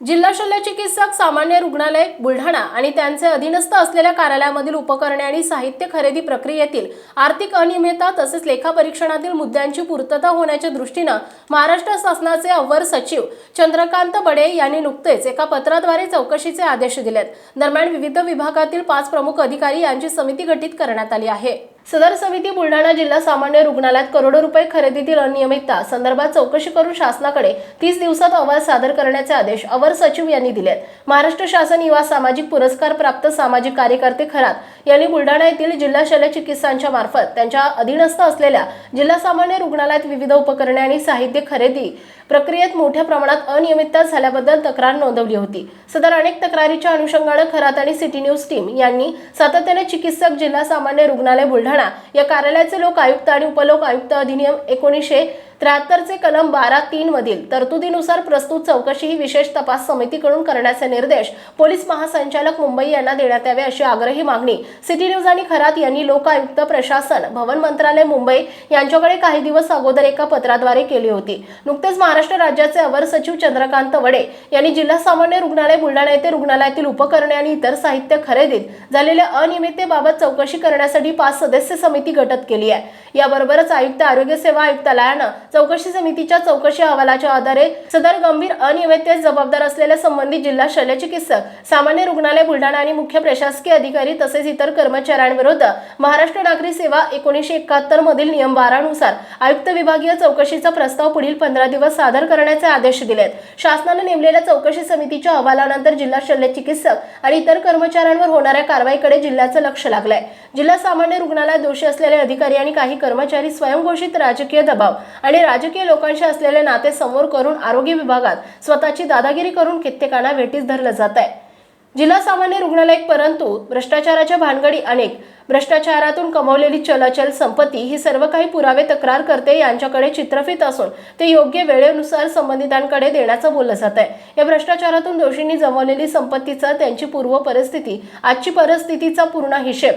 जिल्हा शल्य चिकित्सक सामान्य रुग्णालय बुलढाणा आणि त्यांचे अधीनस्थ असलेल्या कार्यालयामधील उपकरणे आणि साहित्य खरेदी प्रक्रियेतील आर्थिक अनियमितता तसेच लेखापरीक्षणातील मुद्द्यांची पूर्तता होण्याच्या दृष्टीनं महाराष्ट्र शासनाचे अव्वर सचिव चंद्रकांत बडे यांनी नुकतेच एका पत्राद्वारे चौकशीचे आदेश दिलेत. दरम्यान विविध विभागातील पाच प्रमुख अधिकारी यांची समिती गठीत करण्यात आली आहे. सदर समिती बुलढाणा जिल्हा सामान्य रुग्णालयात करोडो रुपये खरेदीतील अनियमितता संदर्भात चौकशी करून शासनाकडे तीस दिवसात अहवाल सादर करण्याचे आदेश अवर सचिव यांनी दिलेत. महाराष्ट्र शासन युवा सामाजिक पुरस्कार प्राप्त सामाजिक कार्यकर्ते खरात यांनी बुलढाणा येथील जिल्हा शल्य चिकित्सांच्या मार्फत त्यांच्या अधीनस्थ असलेल्या जिल्हा सामान्य रुग्णालयात विविध उपकरणे आणि साहित्य खरेदी प्रक्रियेत मोठ्या प्रमाणात अनियमितता झाल्याबद्दल तक्रार नोंदवली होती. सदर अनेक तक्रारीच्या अनुषंगानं खरात आणि सिटी न्यूज टीम यांनी सातत्याने चिकित्सक जिल्हा सामान्य रुग्णालय बुलढाणा या कार्यालयाचे लोक आयुक्त आणि उपलोक आयुक्त अधिनियम एकोणीसशे त्र्याहत्तरचे कलम बारा तीन मधील तरतुदीनुसार प्रस्तुत चौकशी ही विशेष तपास समितीकडून करण्याचे निर्देश पोलीस महासंचालक मुंबई यांना देण्यात यावे अशी आग्रही मागणी सिटी न्यूज आणि खरात यांनी लोक आयुक्त प्रशासन भवन मंत्रालय मुंबई यांच्याकडे काही दिवस अगोदर एका पत्राद्वारे केली होती. नुकतेच महाराष्ट्र राज्याचे अवर सचिव चंद्रकांत वडे यांनी जिल्हा सामान्य रुग्णालय बुलढाणा येथे रुग्णालयातील उपकरणे आणि इतर साहित्य खरेदीत झालेल्या अनियमिततेबाबत चौकशी करण्यासाठी पाच सदस्य समिती गटत केली आहे. याबरोबरच आयुक्त आरोग्य सेवा आयुक्तालयानं चौकशी समितीच्या चौकशी अहवालाच्या आधारे सदर गंभीर अनियमिततेस जबाबदार असलेल्या संबंधित जिल्हा शल्यचिकित्सक सामान्य रुग्णालय बुलढाणा आणि मुख्य प्रशासकीय अधिकारी तसेच इतर कर्मचाऱ्यांविरुद्ध महाराष्ट्र नागरी सेवा एकोणीसशे एकाहत्तर मधील नियम बारानुसार आयुक्त विभागीय चौकशीचा प्रस्ताव पुढील पंधरा दिवस सादर करण्याचे आदेश दिलेत. शासनाने नेमलेल्या चौकशी समितीच्या अहवालानंतर जिल्हा शल्यचिकित्सक आणि इतर कर्मचाऱ्यांवर होणाऱ्या कारवाईकडे जिल्ह्याचं लक्ष लागलंय. जिल्हा सामान्य रुग्णालयात दोषी असलेले अधिकारी आणि काही कर्मचारी स्वयंघोषित राजकीय दबाव आणि राजकीय लोकांशी असलेले नाते समोर करून आरोग्य विभागात स्वतःची दादागिरी करून कित्येकांना भेटीस धरलं जात आहे. जिल्हा सामान्य रुग्णालय परंतु भ्रष्टाचाराच्या भानगडी अनेक भ्रष्टाचारातून कमवलेली चलाचल संपत्ती ही सर्व काही पुरावे तक्रार करते यांच्याकडे चित्रफित असून ते योग्य वेळेनुसार संबंधितांकडे देण्याचं बोललं जात आहे. या भ्रष्टाचारातून दोषींनी जमवलेली संपत्तीचा त्यांची पूर्व परिस्थिती आजची परिस्थितीचा पूर्ण हिशेब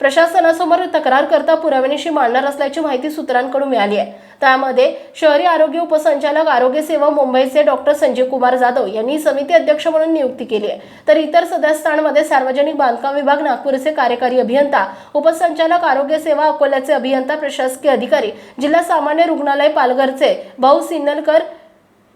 प्रशासनासमोर तक्रार करता पुराव्यानिशी मांडणार असल्याची माहिती सूत्रांकडून मिळाली आहे. त्यामध्ये शहरी आरोग्य उपसंचालक आरोग्य सेवा मुंबईचे डॉक्टर संजीव कुमार जाधव यांनी समिती अध्यक्ष म्हणून नियुक्ती केली आहे. तर इतर सदस्यांमध्ये सार्वजनिक बांधकाम विभाग नागपूरचे कार्यकारी अभियंता उपसंचालक आरोग्य सेवा अकोल्याचे अभियंता प्रशासकीय अधिकारी जिल्हा सामान्य रुग्णालय पालघरचे भाऊ सिन्नलकर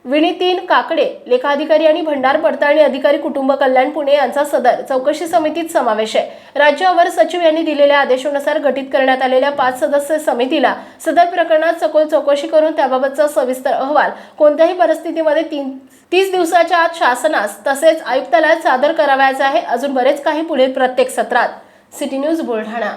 विनितीन काकडे लेखाधिकारी आणि भंडार पडताळणी अधिकारी कुटुंब कल्याण पुणे यांचा सदर. चौकशी समितीत समावेश आहे. राज्य अवर सचिव यांनी दिलेल्या आदेशानुसार गठीत करण्यात आलेल्या पाच सदस्य समितीला सदर प्रकरणात सखोल चौकशी करून त्याबाबतचा सविस्तर अहवाल कोणत्याही परिस्थितीमध्ये तीन तीस दिवसाच्या आत शासनास तसेच आयुक्तालयात सादर करावायचा आहे. अजून बरेच काही पुढील प्रत्येक सत्रात. City news Buldhana.